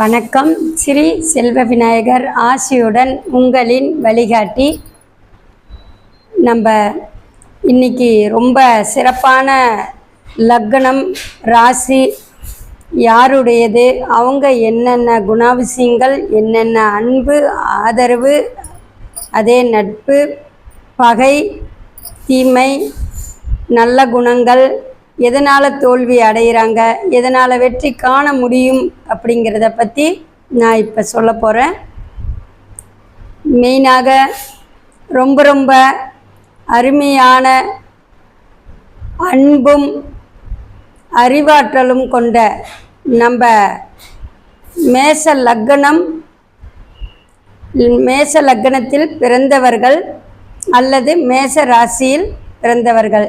வணக்கம். ஸ்ரீ செல்வ விநாயகர் ஆசியுடன் உங்களின் வழிகாட்டி. நம்ம இன்னைக்கு ரொம்ப சிறப்பான லக்னம் ராசி யாருடையது அவங்க என்னென்ன குணாதிசயங்கள் என்னென்ன அன்பு ஆதரவு அதே நட்பு பகை தீமை நல்ல குணங்கள் எதனால் தோல்வி அடைகிறாங்க எதனால் வெற்றி காண முடியும்? அப்படிங்கிறத பற்றி நான் இப்போ சொல்ல போகிறேன் மெயினாக ரொம்ப ரொம்ப அருமையான அன்பும் அறிவாற்றலும் கொண்ட நம்ம மேச லக்னம் மேச லக்னத்தில் பிறந்தவர்கள் அல்லது மேச ராசியில் பிறந்தவர்கள்.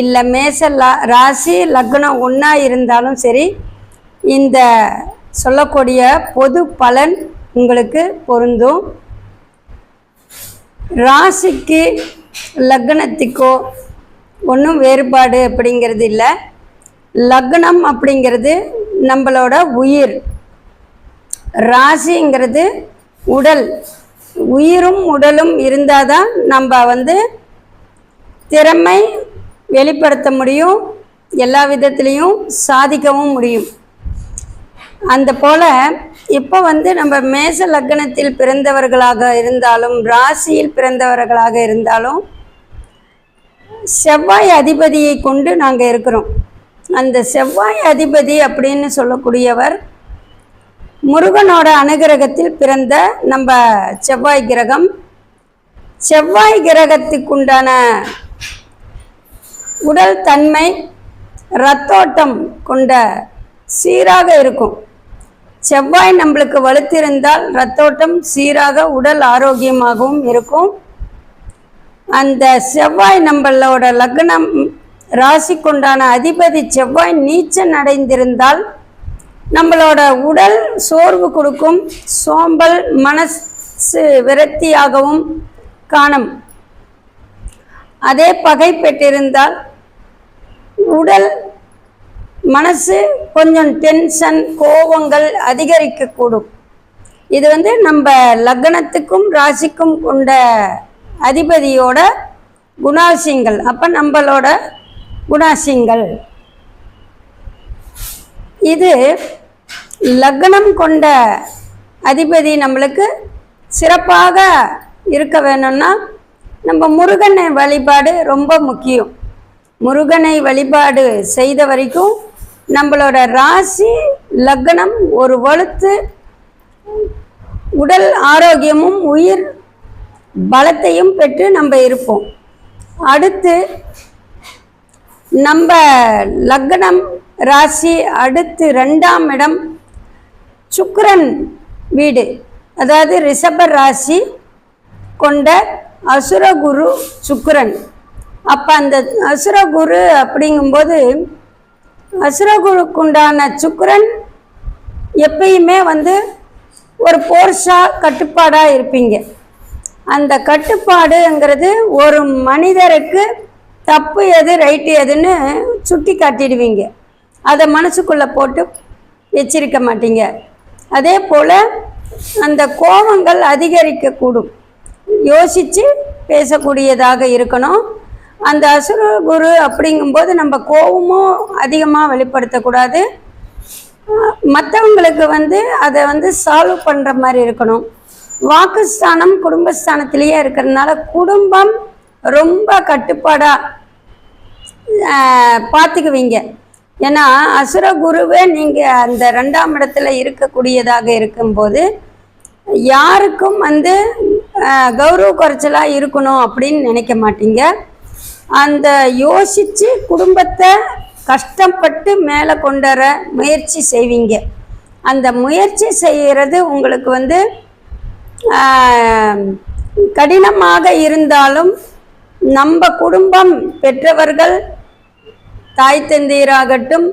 இல்லை மேச ராசி லக்னம் ஒன்றா இருந்தாலும் சரி இந்த சொல்லக்கூடிய பொது பலன் உங்களுக்கு பொருந்தும். ராசிக்கு லக்னத்துக்கோ ஒன்றும் வேறுபாடு அப்படிங்கிறது இல்லை. லக்னம் அப்படிங்கிறது நம்மளோட உயிர். ராசிங்கிறது உடல். உயிரும் உடலும் இருந்தால் தான் நம்ம வந்து திறமை வெளிப்படுத்த முடியும் எல்லா விதத்துலேயும் சாதிக்கவும் முடியும். அந்த போல் இப்போ வந்து நம்ம மேச லக்னத்தில் பிறந்தவர்களாக இருந்தாலும் ராசியில் பிறந்தவர்களாக இருந்தாலும் செவ்வாய் அதிபதியை கொண்டு நாங்கள் இருக்கிறோம். அந்த செவ்வாய் அதிபதி அப்படின்னு சொல்லக்கூடியவர் முருகனோட அனுகிரகத்தில் பிறந்த நம்ம செவ்வாய் கிரகம். செவ்வாய் கிரகத்துக்குண்டான உடல் தன்மை ரத்தோட்டம் கொண்ட சீராக இருக்கும். செவ்வாய் நம்மளுக்கு வலுத்திருந்தால் ரத்தோட்டம் சீராக உடல் ஆரோக்கியமாகவும் இருக்கும். அந்த செவ்வாய் நம்மளோட லக்னம் ராசிக்குண்டான அதிபதி செவ்வாய் நீச்சல் அடைந்திருந்தால் நம்மளோட உடல் சோர்வு கொடுக்கும். சோம்பல் மனசு விரக்தியாகவும் காணும். அதே பகை பெற்றிருந்தால் உடல் மனசு கொஞ்சம் டென்ஷன் கோபங்கள் அதிகரிக்கக்கூடும். இது வந்து நம்ம லக்னத்துக்கும் ராசிக்கும் கொண்ட அதிபதியோட குணாசியங்கள் அப்போ நம்மளோட குணாசியங்கள் இது லக்னம் கொண்ட அதிபதி நம்மளுக்கு சிறப்பாக இருக்க வேணும்னா நம்ம முருகனை வழிபாடு ரொம்ப முக்கியம். முருகனை வழிபாடு செய்த வரைக்கும் நம்மளோட ராசி லக்னம் ஒரு வலுத்து உடல் ஆரோக்கியமும் உயிர் பலத்தையும் பெற்று நம்ம இருப்போம். அடுத்து நம்ம லக்னம் ராசி அடுத்து ரெண்டாம் இடம் சுக்கரன் வீடு. அதாவது ரிஷப ராசி கொண்ட அசுரகுரு சுக்கரன். அப்போ அந்த அசுரகுரு அப்படிங்கும்போது அசுரகுருக்குண்டான சுக்கரன் எப்பயுமே வந்து ஒரு போர்ஷா கட்டுப்பாடாக இருப்பீங்க. அந்த கட்டுப்பாடுங்கிறது ஒரு மனிதருக்கு தப்பு எது ரைட்டு எதுன்னு சுட்டி காட்டிடுவீங்க. அதை மனசுக்குள்ளே போட்டு வச்சிருக்க மாட்டீங்க. அதே போல் அந்த கோபங்கள் அதிகரிக்கக்கூடும். யோசித்து பேசக்கூடியதாக இருக்கணும். அந்த அசுர குரு அப்படிங்கும்போது நம்ம கோபமும் அதிகமாக வெளிப்படுத்தக்கூடாது. மற்றவங்களுக்கு வந்து அதை வந்து சால்வ் பண்ணுற மாதிரி இருக்கணும். வாக்குஸ்தானம் குடும்பஸ்தானத்திலேயே இருக்கிறதுனால குடும்பம் ரொம்ப கட்டுப்பாடாக பார்த்துக்குவீங்க. ஏன்னா அசுர குருவே நீங்கள் அந்த ரெண்டாம் இடத்துல இருக்கக்கூடியதாக இருக்கும்போது யாருக்கும் வந்து கௌரவ குறைச்சலாக இருக்கணும் அப்படின்னு நினைக்க மாட்டீங்க. அந்த யோசித்து குடும்பத்தை கஷ்டப்பட்டு மேலே கொண்டு வர முயற்சி செய்வீங்க. அந்த முயற்சி செய்கிறது உங்களுக்கு வந்து கடினமாக இருந்தாலும் நம்ம குடும்பம் பெற்றவர்கள் தாய் தந்தையராகட்டும்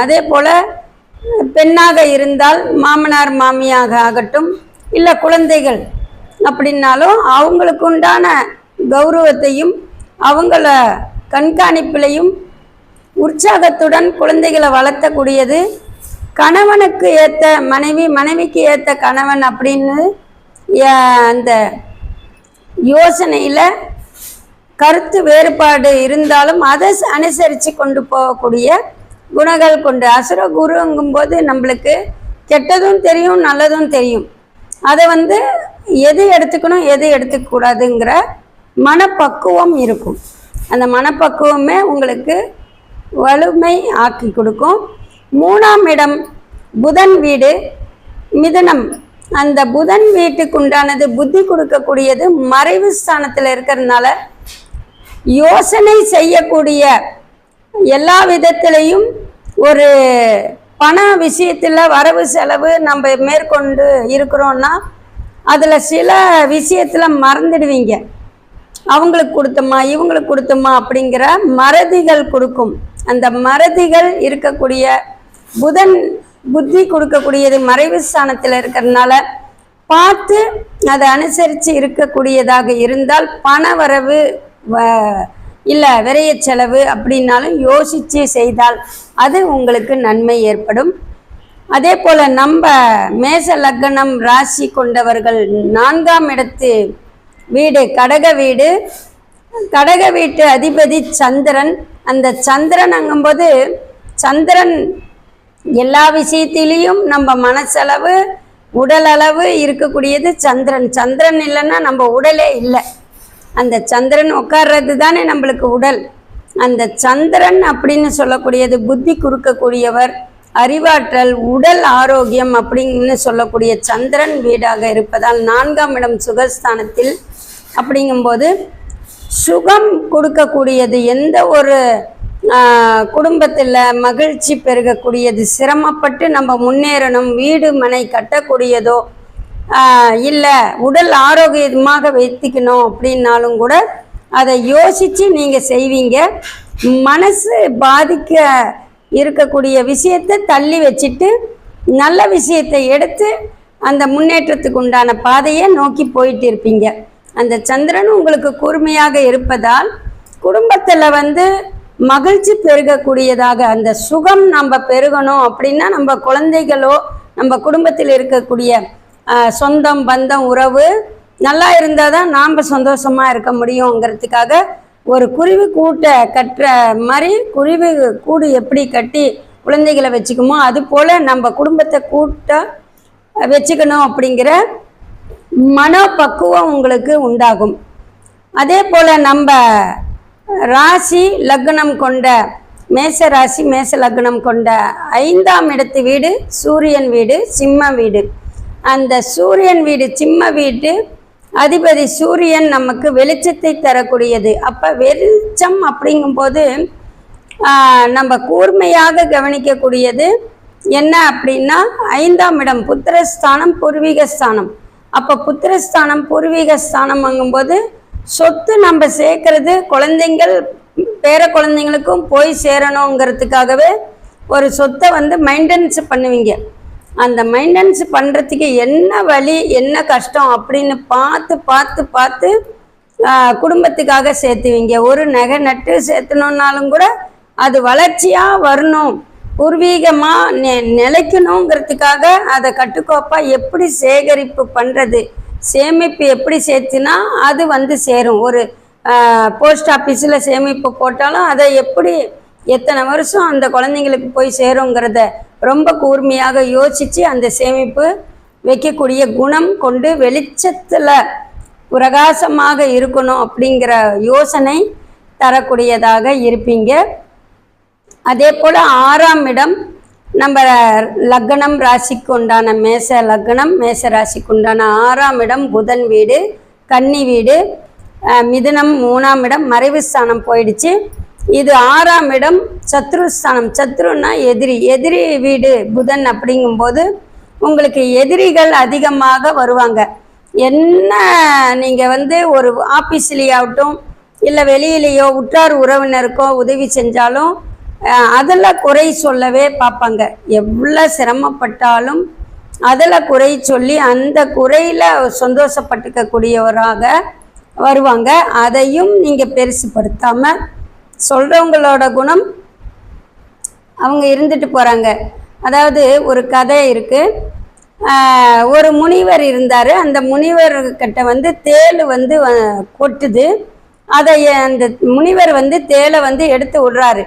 அதே போல் பெண்ணாக இருந்தால் மாமனார் மாமியாக ஆகட்டும் இல்லை குழந்தைகள் அப்படின்னாலும் அவங்களுக்கு உண்டான கௌரவத்தையும் அவங்கள கண்காணிப்பிலையும் உற்சாகத்துடன் குழந்தைகளை வளர்த்தக்கூடியது. கணவனுக்கு ஏற்ற மனைவி மனைவிக்கு ஏற்ற கணவன் அப்படின்னு அந்த யோசனையில் கருத்து வேறுபாடு இருந்தாலும் அதை அனுசரித்து கொண்டு போகக்கூடிய குணங்கள் கொண்டு. அசுர குருங்கும்போது நம்மளுக்கு கெட்டதும் தெரியும் நல்லதும் தெரியும். அதை வந்து எது எடுத்துக்கணும் எது எடுத்துக்கூடாதுங்கிற மனப்பக்குவம் இருக்கும். அந்த மனப்பக்குவமே உங்களுக்கு வலிமை ஆக்கி கொடுக்கும். மூணாம் இடம் புதன் வீடு. மிதனம். அந்த புதன் வீட்டுக்கு உண்டானது புத்தி கொடுக்கக்கூடியது மறைவு ஸ்தானத்தில் இருக்கிறதுனால யோசனை செய்யக்கூடிய எல்லா விதத்திலையும் ஒரு பண விஷயத்தில் வரவு செலவு நம்ம மேற்கொண்டு இருக்கிறோன்னா அதில் சில விஷயத்தில் மறந்துடுவீங்க. அவங்களுக்கு கொடுத்தோமா இவங்களுக்கு கொடுத்தோமா அப்படிங்கிற மறதிகள் கொடுக்கும். அந்த மறதிகள் இருக்கக்கூடிய புதன் புத்தி கொடுக்கக்கூடியது மறைவு ஸ்தானத்தில் இருக்கிறதுனால பார்த்து அதை அனுசரித்து இருக்கக்கூடியதாக இருந்தால் பண வரவு வ- இல்லை விரைய செலவு அப்படின்னாலும் யோசித்து செய்தால் அது உங்களுக்கு நன்மை ஏற்படும். அதே போல் நம்ம மேச லக்னம் ராசி கொண்டவர்கள் நான்காம் இடத்து வீடு கடக வீடு. கடக வீட்டு அதிபதி சந்திரன். அந்த சந்திரன் அங்கும்போது சந்திரன் எல்லா விஷயத்திலையும் நம்ம மனசளவு உடல் அளவு இருக்கக்கூடியது சந்திரன். சந்திரன் இல்லைன்னா நம்ம உடலே இல்லை. அந்த சந்திரன் உட்கார்றது தானே நம்மளுக்கு உடல். அந்த சந்திரன் அப்படின்னு சொல்லக்கூடியது புத்தி கொடுக்கக்கூடியவர் அறிவாற்றல் உடல் ஆரோக்கியம் அப்படின்னு சொல்லக்கூடிய சந்திரன் வீடாக இருப்பதால் நான்காம் இடம் சுகஸ்தானத்தில் அப்படிங்கும்போது சுகம் கொடுக்கக்கூடியது எந்த ஒரு குடும்பத்தில் மகிழ்ச்சி பெருகக்கூடியது சிரமப்பட்டு நம்ம முன்னேறணும் வீடு மனை கட்டக்கூடியதோ இல்லை உடல் ஆரோக்கியமாக வைத்துக்கணும் அப்படின்னாலும் கூட அதை யோசித்து நீங்கள் செய்வீங்க. மனசு பாதிக்க இருக்கக்கூடிய விஷயத்தை தள்ளி வச்சுட்டு நல்ல விஷயத்தை எடுத்து அந்த முன்னேற்றத்துக்கு உண்டான பாதையை நோக்கி போயிட்டு இருப்பீங்க. அந்த சந்திரன் உங்களுக்கு கூர்மையாக இருப்பதால் குடும்பத்தில் வந்து மகிழ்ச்சி பெருகக்கூடியதாக அந்த சுகம் நம்ம பெருகணும் அப்படின்னா நம்ம குழந்தைகளோ நம்ம குடும்பத்தில் இருக்கக்கூடிய சொந்தம் பந்தம் உறவு நல்லா இருந்தால் தான் நாம் சந்தோஷமாக இருக்க முடியுங்கிறதுக்காக ஒரு குருவி கூட்டை கட்டுற மாதிரி குருவி கூடு எப்படி கட்டி குழந்தைகளை வச்சுக்குமோ அது போல் நம்ம குடும்பத்தை கூட்ட வச்சுக்கணும் அப்படிங்கிற மனப்பக்குவம் உங்களுக்கு உண்டாகும். அதே போல் நம்ம ராசி லக்னம் கொண்ட மேச ராசி மேச லக்னம் கொண்ட ஐந்தாம் இடத்து வீடு சூரியன் வீடு சிம்ம வீடு. அந்த சூரியன் வீடு சிம்ம வீடு அதிபதி சூரியன் நமக்கு வெளிச்சத்தை தரக்கூடியது. அப்போ வெளிச்சம் அப்படிங்கும்போது நம்ம கூர்மையாக கவனிக்கக்கூடியது என்ன அப்படின்னா ஐந்தாம் இடம் புத்திரஸ்தானம் பூர்வீக ஸ்தானம் அப்போ புத்திரஸ்தானம் பூர்வீக ஸ்தானம் வாங்கும்போது சொத்து நம்ம சேர்க்கறது குழந்தைங்கள் பேர குழந்தைங்களுக்கும் போய் சேரணுங்கிறதுக்காகவே ஒரு சொத்தை வந்து மெயின்டெனன்ஸ் பண்ணுவீங்க. அந்த மெயின்டெனன்ஸ் பண்ணுறதுக்கு என்ன வழி என்ன கஷ்டம் அப்படின்னு பார்த்து பார்த்து பார்த்து குடும்பத்துக்காக சேர்த்துவீங்க. ஒரு நகை நட்டு சேர்த்தணுன்னாலும் கூட அது வளர்ச்சியாக வரணும். பூர்வீகமாக நெ நிலைக்கணுங்கிறதுக்காக அதை கட்டுக்கோப்பாக எப்படி சேகரிப்பு பண்ணுறது சேமிப்பு எப்படி சேர்த்துனா அது வந்து சேரும். ஒரு போஸ்ட் ஆஃபீஸில் சேமிப்பு போட்டாலும் அதை எப்படி எத்தனை வருஷம் அந்த குழந்தைங்களுக்கு போய் சேருங்கிறத ரொம்ப கூர்மையாக யோசித்து அந்த சேமிப்பு வைக்கக்கூடிய குணம் கொண்டு வெளிச்சத்தில் பிரகாசமாக இருக்கணும் அப்படிங்கிற யோசனை தரக்கூடியதாக இருப்பீங்க. அதே போல் ஆறாம் இடம் நம்ம லக்னம் ராசிக்கு உண்டான மேச லக்னம் மேச ராசிக்கு உண்டான ஆறாம் இடம் புதன் வீடு கன்னி வீடு மிதுனம் மூணாம் இடம் மறைவு ஸ்தானம் போயிடுச்சு. இது ஆறாம் இடம் சத்ருஸ்தானம் சத்ருன்னா எதிரி. எதிரி வீடு புதன் அப்படிங்கும்போது உங்களுக்கு எதிரிகள் அதிகமாக வருவாங்க. என்ன நீங்கள் வந்து ஒரு ஆஃபீஸ்லேயாகட்டும் இல்லை வெளியிலேயோ உற்றார் உறவினருக்கோ உதவி செஞ்சாலும் அதில் குறை சொல்லவே பார்ப்பாங்க. எவ்வளோ சிரமப்பட்டாலும் அதில் குறை சொல்லி அந்த குறையில் சந்தோஷப்பட்டுக்கக்கூடியவராக வருவாங்க. அதையும் நீங்கள் பெருசுப்படுத்தாமல் சொல்கிறவங்களோட குணம் அவங்க இருந்துட்டு போகிறாங்க அதாவது ஒரு கதை இருக்குது ஒரு முனிவர் இருந்தார். அந்த முனிவர்கிட்ட வந்து தேள் வந்து கொட்டுது. அதை அந்த முனிவர் வந்து தேளை வந்து எடுத்து விடுறாரு.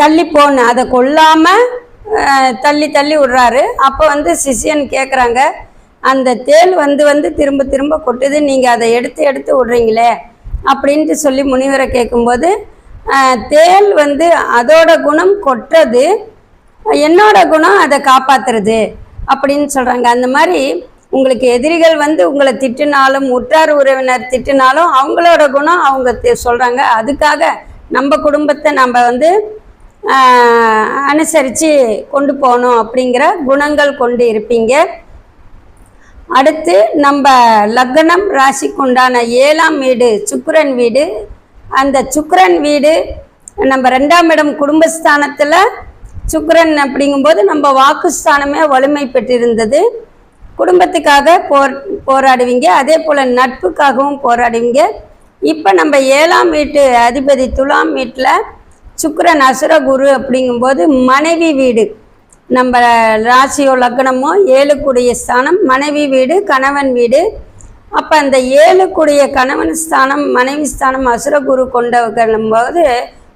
தள்ளி போன அதை கொல்லாம தள்ளி தள்ளி விடுறாரு. அப்போ வந்து சிஷ்யன் கேட்குறாங்க அந்த தேள் வந்து வந்து திரும்ப திரும்ப கொட்டுது நீங்கள் அதை எடுத்து எடுத்து விடுறீங்களே அப்படின்ட்டு சொல்லி முனிவரை கேட்கும்போது தேள் வந்து அதோட குணம் கொட்டுறது என்னோட குணம் அதை காப்பாத்துறது அப்படின்னு சொல்கிறாங்க அந்த மாதிரி உங்களுக்கு எதிரிகள் வந்து உங்களை திட்டினாலும் உற்றார் உறவினர் திட்டினாலும் அவங்களோட குணம் அவங்க சொல்கிறாங்க அதுக்காக நம்ம குடும்பத்தை நம்ம வந்து அனுசரித்து கொண்டு போகணும் அப்படிங்கிற குணங்கள் கொண்டு இருப்பீங்க. அடுத்து நம்ம லக்னம் ராசிக்கு உண்டான ஏழாம் வீடு சுக்கரன் வீடு. அந்த சுக்கரன் வீடு நம்ம ரெண்டாம் இடம் குடும்பஸ்தானத்தில் சுக்கரன் அப்படிங்கும்போது நம்ம வாக்குஸ்தானமே வலிமை பெற்றிருந்தது. குடும்பத்துக்காக போர் போராடுவீங்க. அதே போல் நட்புக்காகவும் போராடுவீங்க. இப்போ நம்ம ஏழாம் வீட்டு அதிபதி துலாம் வீட்டில் சுக்கிரன் அசுரகுரு அப்படிங்கும்போது மனைவி வீடு. நம்ம ராசியோ லக்னமோ ஏழுக்குடைய ஸ்தானம் மனைவி வீடு கணவன் வீடு. அப்போ அந்த ஏழுக்குடைய கணவன் ஸ்தானம் மனைவி ஸ்தானம் அசுரகுரு கொண்டவர்களும் போது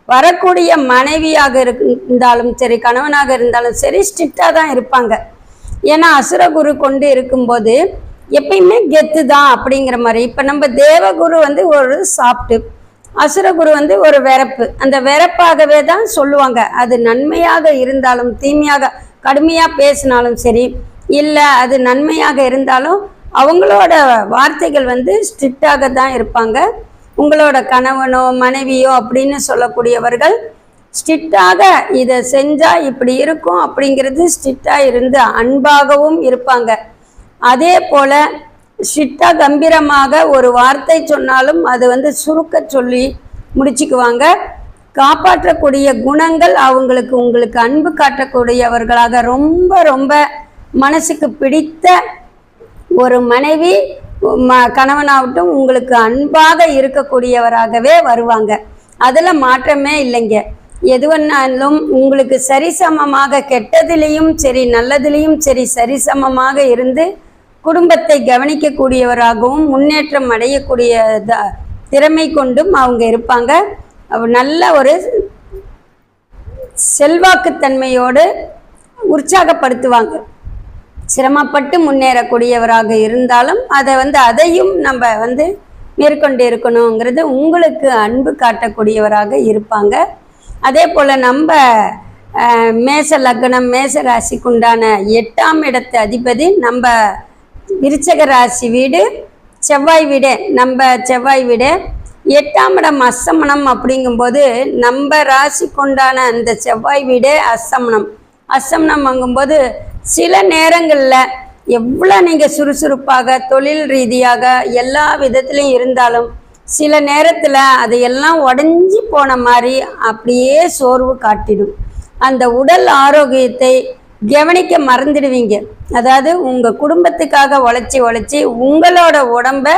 வரக்கூடிய மனைவியாக இருந்தாலும் சரி கணவனாக இருந்தாலும் சரி ஸ்ட்ரிக்டாக தான் இருப்பாங்க. ஏன்னா அசுரகுரு கொண்டு இருக்கும்போது எப்பயுமே கெத்து தான் அப்படிங்கிற மாதிரி. இப்போ நம்ம தேவகுரு வந்து ஒரு சாப்பிட்டு அசுரகுரு வந்து ஒரு வெறப்பு அந்த வெறப்பாகவே தான் சொல்லுவாங்க. அது நன்மையாக இருந்தாலும் தீமையாக கடுமையாக பேசினாலும் சரி இல்லை அது நன்மையாக இருந்தாலும் அவங்களோட வார்த்தைகள் வந்து ஸ்ட்ரிக்டாக தான் இருப்பாங்க. உங்களோட கணவனோ மனைவியோ அப்படின்னு சொல்லக்கூடியவர்கள் ஸ்ட்ரிக்டாக இதை செஞ்சால் இப்படி இருக்கும் அப்படிங்கிறது ஸ்ட்ரிக்டாக இருந்து அன்பாகவும் இருப்பாங்க. அதே போல் ஸ்ட்ரிக்டாக கம்பீரமாக ஒரு வார்த்தை சொன்னாலும் அது வந்து சுருக்க சொல்லி முடிச்சுக்குவாங்க. காப்பாற்றக்கூடிய குணங்கள் அவங்களுக்கு உங்களுக்கு அன்பு காட்டக்கூடியவர்களாக ரொம்ப ரொம்ப மனசுக்கு பிடித்த ஒரு மனைவி ம கணவனாகட்டும் உங்களுக்கு அன்பாக இருக்கக்கூடியவராகவே வருவாங்க. அதில் மாற்றமே இல்லைங்க. எதுவன்னாலும் உங்களுக்கு சரிசமமாக கெட்டதிலையும் சரி நல்லதிலையும் சரி சரிசமமாக இருந்து குடும்பத்தை கவனிக்கக்கூடியவராகவும் முன்னேற்றம் அடையக்கூடிய திறமை கொண்டும் அவங்க இருப்பாங்க. நல்ல ஒரு செல்வாக்குத்தன்மையோடு உற்சாகப்படுத்துவாங்க. சிரமப்பட்டு முன்னேறக்கூடியவராக இருந்தாலும் அதை வந்து அதையும் நம்ம வந்து மேற்கொண்டு இருக்கணுங்கிறது உங்களுக்கு அன்பு காட்டக்கூடியவராக இருப்பாங்க. அதே போல் நம்ம மேச லக்னம் மேச ராசிக்குண்டான எட்டாம் இடத்து அதிபதி நம்ம விருச்சக ராசி வீடு செவ்வாய் வீடு நம்ம செவ்வாய் வீடு. எட்டாம் இடம் அசமணம் அப்படிங்கும்போது நம்ம ராசி கொண்டான அந்த செவ்வாய் வீடு அசமணம். அசமணம் வாங்கும்போது சில நேரங்களில் எவ்வளோ நீங்கள் சுறுசுறுப்பாக தொழில் ரீதியாக எல்லா விதத்துலையும் இருந்தாலும் சில நேரத்தில் அதையெல்லாம் உடஞ்சி போன மாதிரி அப்படியே சோர்வு காட்டிடும். அந்த உடல் ஆரோக்கியத்தை கவனிக்க மறந்துடுவீங்க. அதாவது உங்கள் குடும்பத்துக்காக உழைச்சி உழைச்சி உங்களோட உடம்ப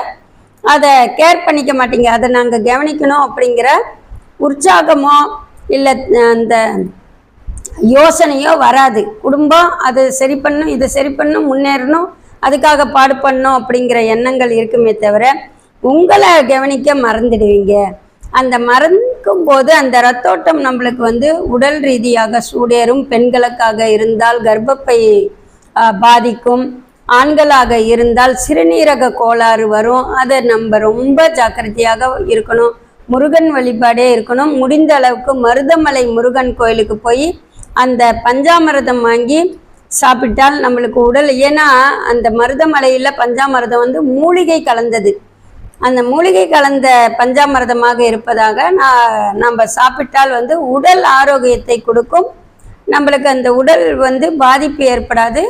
அதை கேர் பண்ணிக்க மாட்டீங்க. அதை நாங்கள் கவனிக்கணும் அப்படிங்கிற உற்சாகமோ இல்லை அந்த யோசனையோ வராது. குடும்பம் அது சரி பண்ணும் இதை சரி பண்ணும் முன்னேறணும் அதுக்காக பாடு பண்ணணும் அப்படிங்கிற எண்ணங்கள் இருக்குமே தவிர உங்களை கவனிக்க மறந்துடுவீங்க. அந்த மறக்கும் போது அந்த ரத்தோட்டம் நம்மளுக்கு வந்து உடல் ரீதியாக சூடேறும் பெண்களுக்காக இருந்தால் கர்ப்பப்பை பாதிக்கும் ஆண்களாக இருந்தால் சிறுநீரக கோளாறு வரும். அதை நம்ம ரொம்ப ஜாக்கிரதையாக இருக்கணும். முருகன் வழிபாடே இருக்கணும். முடிந்த அளவுக்கு மருதமலை முருகன் கோயிலுக்கு போய் அந்த பஞ்சாமிரதம் வாங்கி சாப்பிட்டால் நம்மளுக்கு உடல் ஏன்னா அந்த மருதமலையில் பஞ்சாமிரதம் வந்து மூலிகை கலந்தது. அந்த மூலிகை கலந்த பஞ்சாமிரதமாக இருப்பதாக நான் நம்ம சாப்பிட்டால் வந்து உடல் ஆரோக்கியத்தை கொடுக்கும். நம்மளுக்கு அந்த உடல் வந்து பாதிப்பு ஏற்படாது.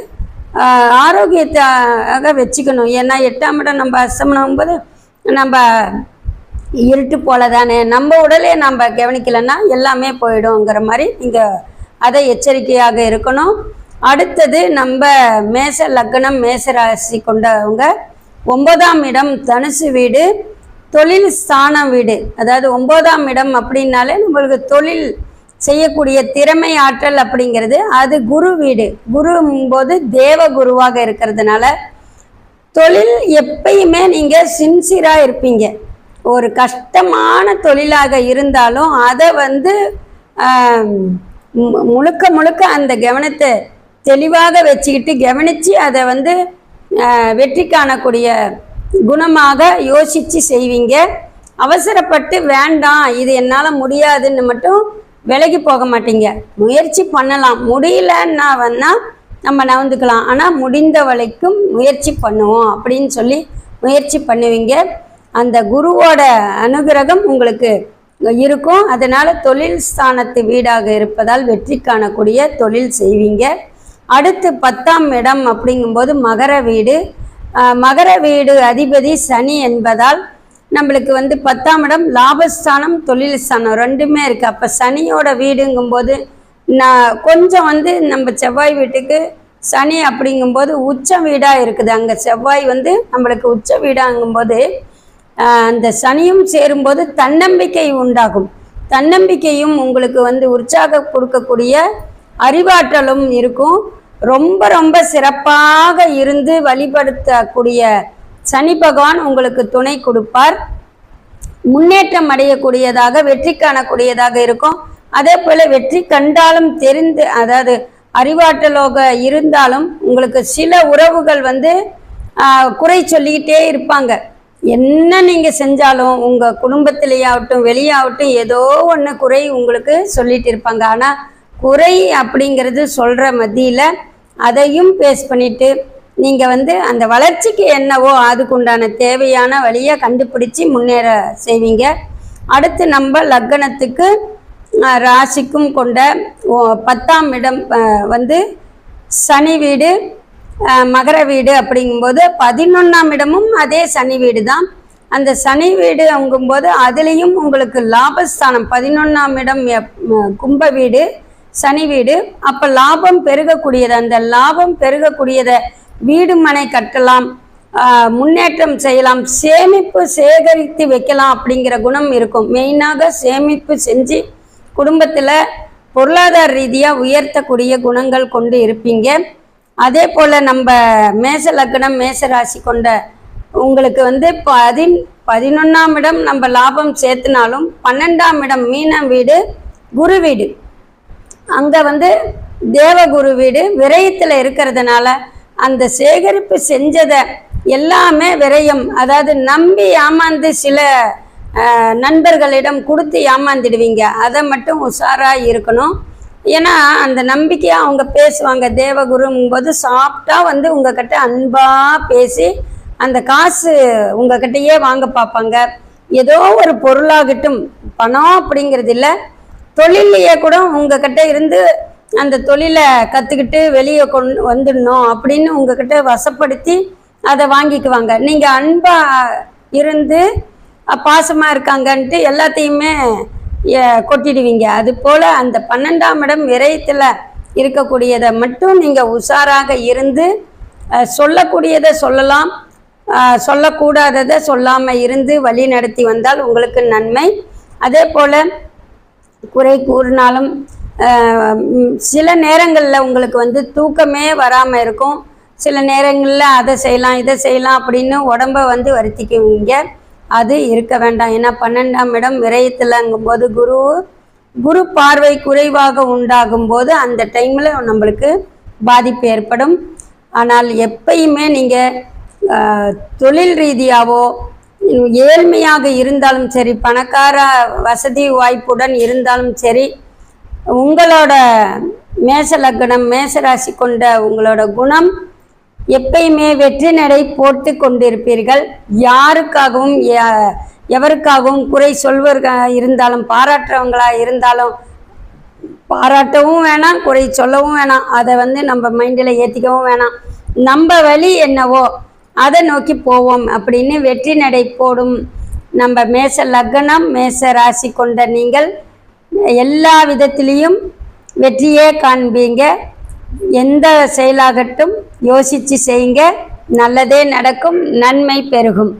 ஆரோக்கியத்தாக வச்சுக்கணும். ஏன்னா எட்டாம் இடம் நம்ம அசமனும் போது நம்ம இருட்டு போல தானே நம்ம உடலே நம்ம கவனிக்கலைன்னா எல்லாமே போயிடுங்கிற மாதிரி நீங்கள் அதை எச்சரிக்கையாக இருக்கணும். அடுத்தது நம்ம மேச லக்னம் மேச ராசி கொண்டவங்க ஒன்பதாம் இடம் தனுசு வீடு தொழில் ஸ்தான வீடு. அதாவது ஒன்பதாம் இடம் அப்படின்னாலே நம்மளுக்கு தொழில் செய்யக்கூடிய திறமை ஆற்றல் அப்படிங்கிறது அது குரு வீடு. குருங்கும்போது தேவ குருவாக இருக்கிறதுனால தொழில் எப்பயுமே நீங்கள் சின்சியராக இருப்பீங்க. ஒரு கஷ்டமான தொழிலாக இருந்தாலும் அதை வந்து மு- முழுக்க முழுக்க அந்த கவனத்தை தெளிவாக வச்சுக்கிட்டு கவனித்து அதை வந்து வெற்றி காணக்கூடிய குணமாக யோசித்து செய்வீங்க. அவசரப்பட்டு வேண்டாம் இது என்னால் முடியாதுன்னு மட்டும் விலகி போக மாட்டீங்க. முயற்சி பண்ணலாம். முடியலன்னா வந்தால் நம்ம நவந்துக்கலாம். ஆனால் முடிந்த வரைக்கும் முயற்சி பண்ணுவோம் அப்படின்னு சொல்லி முயற்சி பண்ணுவீங்க. அந்த குருவோட அனுகிரகம் உங்களுக்கு இருக்கும். அதனால் தொழில் ஸ்தானத்து வீடாக இருப்பதால் வெற்றி காணக்கூடிய தொழில் செய்வீங்க. அடுத்து பத்தாம் இடம் அப்படிங்கும்போது மகர வீடு. மகர வீடு அதிபதி சனி என்பதால் நம்மளுக்கு வந்து பத்தாம் இடம் லாபஸ்தானம் தொழில் ஸ்தானம் ரெண்டுமே இருக்குது அப்போ சனியோட வீடுங்கும்போது நான் கொஞ்சம் வந்து நம்ம செவ்வாய் வீட்டுக்கு சனி அப்படிங்கும்போது உச்ச வீடாக இருக்குது. அங்கே செவ்வாய் வந்து நம்மளுக்கு உச்ச வீடாங்கும்போது அந்த சனியும் சேரும்போது தன்னம்பிக்கை உண்டாகும். தன்னம்பிக்கையும் உங்களுக்கு வந்து உற்சாகம் கொடுக்கக்கூடிய அறிவாற்றலும் இருக்கும். ரொம்ப ரொம்ப சிறப்பாக இருந்து வழிபடுத்தக்கூடிய சனி பகவான் உங்களுக்கு துணை கொடுப்பார். முன்னேற்றம் அடையக்கூடியதாக வெற்றி காணக்கூடியதாக இருக்கும். அதே போல வெற்றி கண்டாலும் தெரிந்து அதாவது அறிவாற்றலோக இருந்தாலும் உங்களுக்கு சில உறவுகள் வந்து குறை சொல்லிக்கிட்டே இருப்பாங்க. என்ன நீங்கள் செஞ்சாலும் உங்கள் குடும்பத்திலேயாகட்டும் வெளியாகட்டும் ஏதோ ஒன்று குறை உங்களுக்கு சொல்லிட்டு இருப்பாங்க. ஆனால் குறை அப்படிங்கிறது சொல்கிற மத்தியில் அதையும் பேஸ் பண்ணிவிட்டு நீங்கள் வந்து அந்த வளர்ச்சிக்கு என்னவோ அதுக்குண்டான தேவையான வழியை கண்டுபிடிச்சி முன்னேற செய்வீங்க. அடுத்து நம்ம லக்கணத்துக்கு ராசிக்கும் கொண்ட ஓ, பத்தாம் இடம் வந்து சனி வீடு மகர வீடு அப்படிங்கும்போது பதினொன்றாம் இடமும் அதே சனி வீடு தான் அந்த சனி வீடு அங்கும்போது அதுலேயும் உங்களுக்கு லாபஸ்தானம். பதினொன்றாம் இடம் எப்- கும்ப வீடு. சனி வீடு. அப்போ லாபம் பெருகக்கூடியது. அந்த லாபம் பெருகக்கூடியதை வீடு மனை கட்டலாம். முன்னேற்றம் செய்யலாம். சேமிப்பு சேகரித்து வைக்கலாம் அப்படிங்கிற குணம் இருக்கும். மெயினாக சேமிப்பு செஞ்சு குடும்பத்தில் பொருளாதார ரீதியாக உயர்த்தக்கூடிய குணங்கள் கொண்டு இருப்பீங்க. அதே போல் நம்ம மேச லக்னம் மேச ராசி கொண்ட உங்களுக்கு வந்து பதின் பதினொன்றாம் இடம் நம்ம லாபம் சேர்த்துனாலும் பன்னெண்டாம் இடம் மீனம் வீடு குரு வீடு. அங்கே வந்து தேவகுரு வீடு விரயத்தில் இருக்கிறதுனால அந்த சேகரிப்பு செஞ்சதை எல்லாமே விரயம். அதாவது நம்பி ஏமாந்து சில நண்பர்களிடம் கொடுத்து ஏமாந்துடுவீங்க. அதை மட்டும் உஷாராக இருக்கணும். ஏன்னா அந்த நம்பிக்கையாக அவங்க பேசுவாங்க. தேவகுருங்கும்போது சாப்பிட்டா வந்து உங்ககிட்ட அன்பாக பேசி அந்த காசு உங்ககிட்டயே வாங்க பார்ப்பாங்க. ஏதோ ஒரு பொருளாகட்டும் பணம் அப்படிங்கிறது இல்லை. தொழிலையே கூட உங்ககிட்ட இருந்து அந்த தொழிலை கற்றுக்கிட்டு வெளியே கொண்டு வந்துடணும் அப்படின்னு உங்ககிட்ட வசப்படுத்தி அதை வாங்கிக்குவாங்க. நீங்கள் அன்பாக இருந்து பாசமாக இருக்காங்கன்ட்டு எல்லாத்தையுமே கொட்டிடுவீங்க. அது போல் அந்த பன்னெண்டாம் இடம் விரயத்தில் இருக்கக்கூடியதை மட்டும் நீங்கள் உஷாராக இருந்து சொல்லக்கூடியதை சொல்லலாம். சொல்லக்கூடாததை சொல்லாமல் இருந்து வழி நடத்தி வந்தால் உங்களுக்கு நன்மை. அதே போல் குறை கூறினாலும் சில நேரங்களில் உங்களுக்கு வந்து தூக்கமே வராமல் இருக்கும். சில நேரங்களில் அதை செய்யலாம் இதை செய்யலாம் அப்படின்னு உடம்ப வந்து வருத்திக்குவீங்க. அது இருக்க வேண்டாம். ஏன்னா பன்னெண்டாம் இடம் விரயத்தில்ங்கும்போது குரு குரு பார்வை குறைவாக உண்டாகும் போது அந்த டைமில் நம்மளுக்கு பாதிப்பு ஏற்படும். ஆனால் எப்பயுமே நீங்கள் தொழில் ரீதியாகவோ ஏழ்மையாக இருந்தாலும் சரி பணக்கார வசதி வாய்ப்புடன் இருந்தாலும் சரி உங்களோட மேச லக்னம் மேசராசி கொண்ட உங்களோட குணம் எப்பயுமே வெற்றி நடை போட்டு கொண்டிருப்பீர்கள். யாருக்காகவும் எவருக்காகவும் குறை சொல்வர்களா இருந்தாலும் பாராட்டுறவங்களா இருந்தாலும் பாராட்டவும் வேணாம் குறை சொல்லவும் வேணாம். அதை வந்து நம்ம மைண்டில் ஏற்றிக்கவும் வேணாம். நம்ம வழி என்னவோ அதை நோக்கி போவோம் அப்படின்னு வெற்றி நடை போடும். நம்ம மேச லக்னம் மேச ராசி கொண்ட நீங்கள் எல்லா விதத்திலையும் வெற்றியே காண்பீங்க. எந்த செயலாகட்டும் யோசித்து செய்யுங்க. நல்லதே நடக்கும் நன்மை பெருகும்.